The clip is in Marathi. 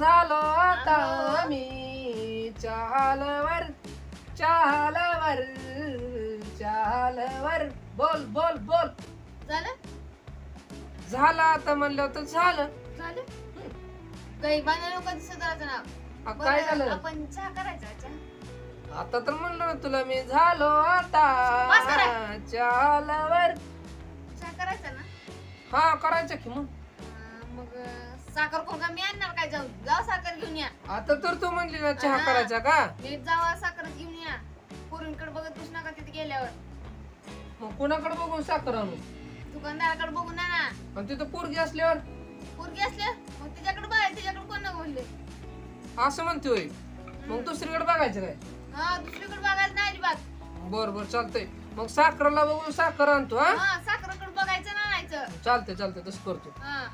झालो आता मी चालवर चालवर चालवर. बोल बोल बोल. झालं? झालं आता म्हणलं तर झालं. झालं? काय झालं? आता तर म्हणलो तुला मी झालो आता. चालवर. करायचं ना? हा करायचं की मग. मग साखर कोण का मी आणणार काय? जाऊ जाऊ साखर घेऊन या. आता तर तू म्हणली ना चहा हा. करायचा का? मी जावा साखर घेऊन या. पोरींकडे बघत बसू नका तिथे गेल्यावर. मग कुणाकडे बघून साखर आणू? दुकानदाराकडे बघून या ना. आणि तिथं पोरगी असल्यावर? पोरगी असल्या मग तिच्याकडे बघाय तिच्याकडे कोण नको म्हणले असं म्हणतोय. मग दुसरीकडे बघायचं काय? हा दुसरीकडे बघायला नाही अजिबात. बर बर चालतंय. मग साखरला बघून साखर आणतो हा? हा साखरकडे बघायचं ना नाहीचं चालतंय चालतंय तसं करतो. हा.